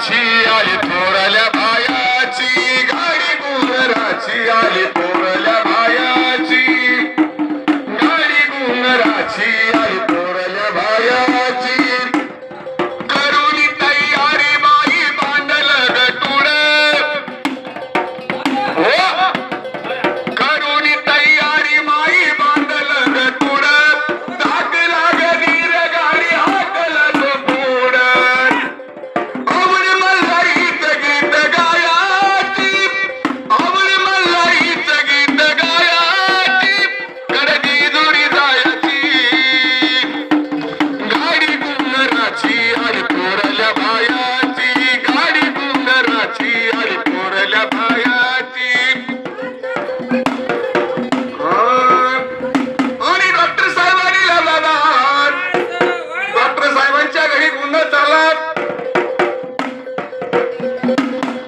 आजी आई थोड़ा डोंगराची आई थोरल्या भायाची गाडी डोंगराची आई थोरल्या भायाची आणि डॉक्टर साहेबांनी लावला डॉक्टर साहेबांच्या घरी गुन्हा चालत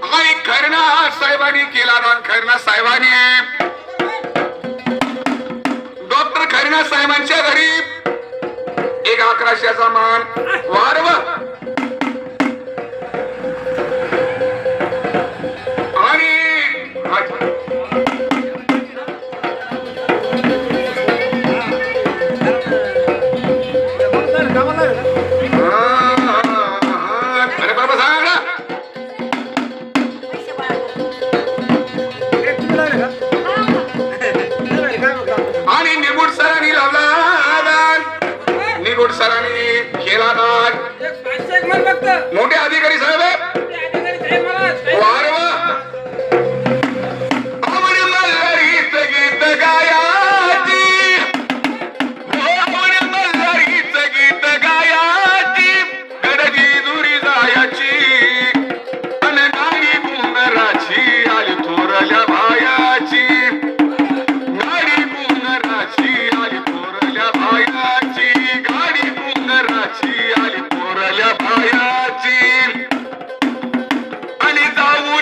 आणि खैरना साहेबांनी केला ना खैरना साहेबांनी अकराशेचा मान वारव शेती शेलानाथ मोठे अधिकारी साहेब वारवा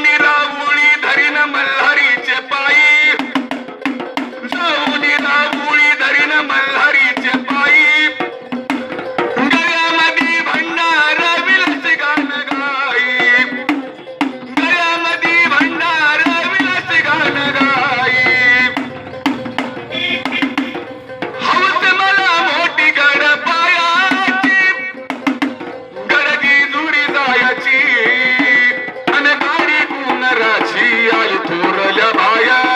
মনিরা യായി തൂറലമായ